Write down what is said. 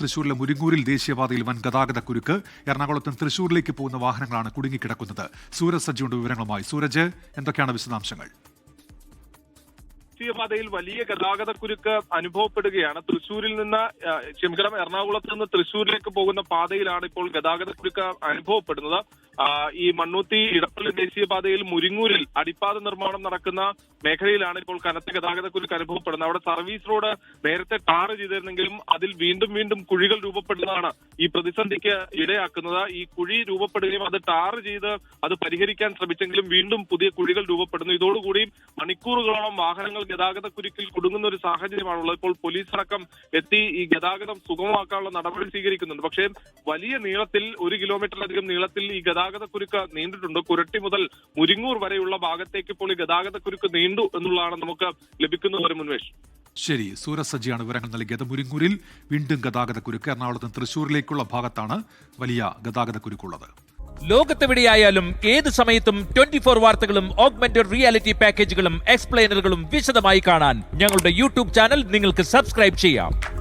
തൃശൂരിലെ മുരിങ്ങൂരിൽ ദേശീയപാതയിൽ വൻ ഗതാഗത കുരുക്ക്. എറണാകുളത്തും തൃശൂരിലേക്ക് പോകുന്ന വാഹനങ്ങളാണ് കുടുങ്ങിക്കിടക്കുന്നത്. സൂരജ് സജ്ജിയുടെ വിവരങ്ങളുമായി. സൂരജ് എന്തൊക്കെയാണ് വിശദാംശങ്ങൾ? ദേശീയപാതയിൽ വലിയ ഗതാഗത കുരുക്ക് അനുഭവപ്പെടുകയാണ്. തൃശൂരിൽ നിന്ന് ക്ഷമിക്കണം എറണാകുളത്ത് നിന്ന് തൃശൂരിലേക്ക് പോകുന്ന പാതയിലാണ് ഇപ്പോൾ ഗതാഗത കുരുക്ക് അനുഭവപ്പെടുന്നത്. ഈ മണ്ണൂത്തി ഇടപ്പള്ളി ദേശീയപാതയിൽ മുരിങ്ങൂരിൽ അടിപ്പാത നിർമ്മാണം നടക്കുന്ന മേഖലയിലാണ് ഇപ്പോൾ കനത്ത ഗതാഗതക്കുരുക്ക് അനുഭവപ്പെടുന്നത്. അവിടെ സർവീസ് റോഡ് നേരത്തെ ടാർ ചെയ്തിരുന്നെങ്കിലും അതിൽ വീണ്ടും വീണ്ടും കുഴികൾ രൂപപ്പെടുന്നതാണ് ഈ പ്രതിസന്ധിക്ക് ഇടയാക്കുന്നത്. ഈ കുഴി രൂപപ്പെടുകയും അത് ടാർ ചെയ്ത് അത് പരിഹരിക്കാൻ ശ്രമിച്ചെങ്കിലും വീണ്ടും പുതിയ കുഴികൾ രൂപപ്പെടുന്നു. ഇതോടുകൂടി മണിക്കൂറുകളോളം വാഹനങ്ങൾ ഗതാഗതക്കുരുക്കിൽ കുടുങ്ങുന്ന ഒരു സാഹചര്യമാണുള്ളത്. ഇപ്പോൾ പോലീസ് അടക്കം എത്തി ഈ ഗതാഗതം സുഗമമാക്കാനുള്ള നടപടി സ്വീകരിക്കുന്നുണ്ട്. പക്ഷേ വലിയ നീളത്തിൽ ഒരു കിലോമീറ്ററിലധികം നീളത്തിൽ ഈ ഗതാഗത കുരുക്ക് നീണ്ടിട്ടുണ്ട്. കുരട്ടി മുതൽ മുരിങ്ങൂർ വരെയുള്ള ഭാഗത്തേക്ക് ഇപ്പോൾ ഈ ഗതാഗത കുരുക്ക് നീണ്ടു എന്നുള്ളതാണ് നമുക്ക് ലഭിക്കുന്ന ഒരു മുൻവേഷം ശരി സൂരജ് സജ്ജിയാണ് വിവരങ്ങൾ നൽകിയത്. മുരിങ്ങൂരിൽ വീണ്ടും ഗതാഗത കുരുക്ക് എറണാകുളത്തും തൃശൂരിലേക്കുള്ള ഭാഗത്താണ് വലിയ ഗതാഗത കുരുക്കുള്ളത് ലോകത്തെവിടെയായാലും ഏത് സമയത്തും ട്വന്റി ഫോർ വാർത്തകളും ഓഗ്മെന്റഡ് റിയാലിറ്റി പാക്കേജുകളും എക്സ്പ്ലെയിനറുകളും വിശദമായി കാണാൻ ഞങ്ങളുടെ യൂട്യൂബ് ചാനൽ നിങ്ങൾക്ക് സബ്സ്ക്രൈബ് ചെയ്യാം.